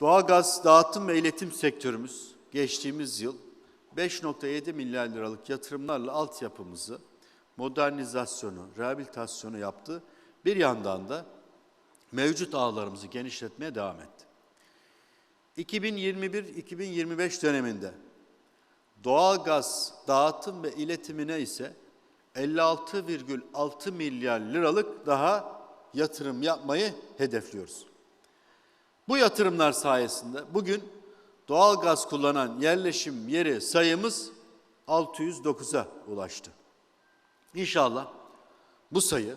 Doğalgaz dağıtım ve iletim sektörümüz geçtiğimiz yıl 5.7 milyar liralık yatırımlarla altyapımızı, modernizasyonu, rehabilitasyonu yaptı. Bir yandan da mevcut ağlarımızı genişletmeye devam etti. 2021-2025 döneminde doğalgaz dağıtım ve iletimine ise 56,6 milyar liralık daha yatırım yapmayı hedefliyoruz. Bu yatırımlar sayesinde bugün doğal gaz kullanan yerleşim yeri sayımız 609'a ulaştı. İnşallah bu sayı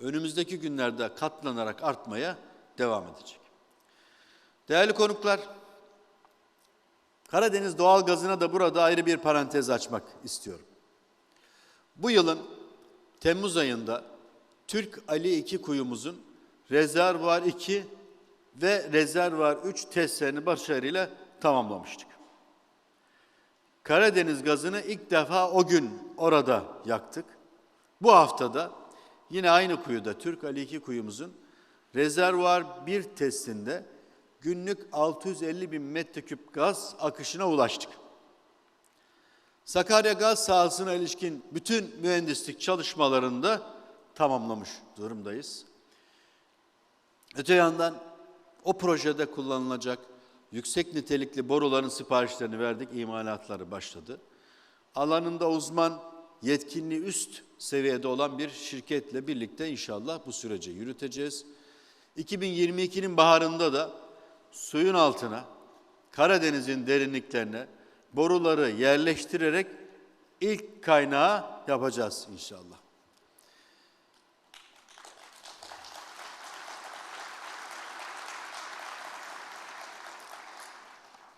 önümüzdeki günlerde katlanarak artmaya devam edecek. Değerli konuklar, Karadeniz doğal gazına da burada ayrı bir parantez açmak istiyorum. Bu yılın Temmuz ayında Türk Ali 2 kuyumuzun rezervuar 2 ve rezervuar 3 testlerini başarıyla tamamlamıştık. Karadeniz gazını ilk defa o gün orada yaktık. Bu haftada yine aynı kuyuda Türk Ali 2 kuyumuzun rezervuar 1 testinde günlük 650 bin metreküp gaz akışına ulaştık. Sakarya gaz sahasına ilişkin bütün mühendislik çalışmalarını da tamamlamış durumdayız. Öte yandan o projede kullanılacak yüksek nitelikli boruların siparişlerini verdik, imalatları başladı. Alanında uzman, yetkinliği üst seviyede olan bir şirketle birlikte inşallah bu süreci yürüteceğiz. 2022'nin baharında da suyun altına, Karadeniz'in derinliklerine boruları yerleştirerek ilk kaynağı yapacağız inşallah.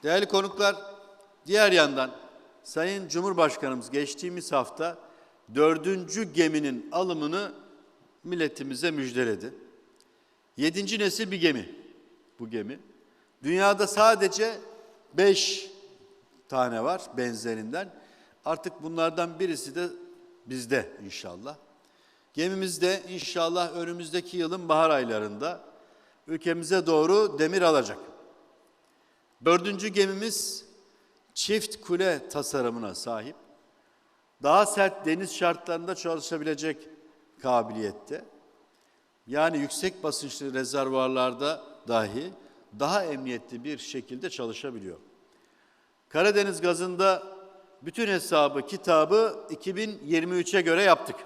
Değerli konuklar, diğer yandan Sayın Cumhurbaşkanımız geçtiğimiz hafta dördüncü geminin alımını milletimize müjdeledi. Yedinci nesil bir gemi bu gemi. Dünyada sadece beş tane var benzerinden. Artık bunlardan birisi de bizde inşallah. Gemimizde inşallah önümüzdeki yılın bahar aylarında ülkemize doğru demir alacak. Dördüncü gemimiz çift kule tasarımına sahip. Daha sert deniz şartlarında çalışabilecek kabiliyette. Yani yüksek basınçlı rezervuarlarda dahi daha emniyetli bir şekilde çalışabiliyor. Karadeniz gazında bütün hesabı, kitabı 2023'e göre yaptık.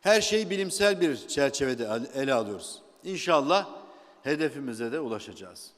Her şeyi bilimsel bir çerçevede ele alıyoruz. İnşallah hedefimize de ulaşacağız.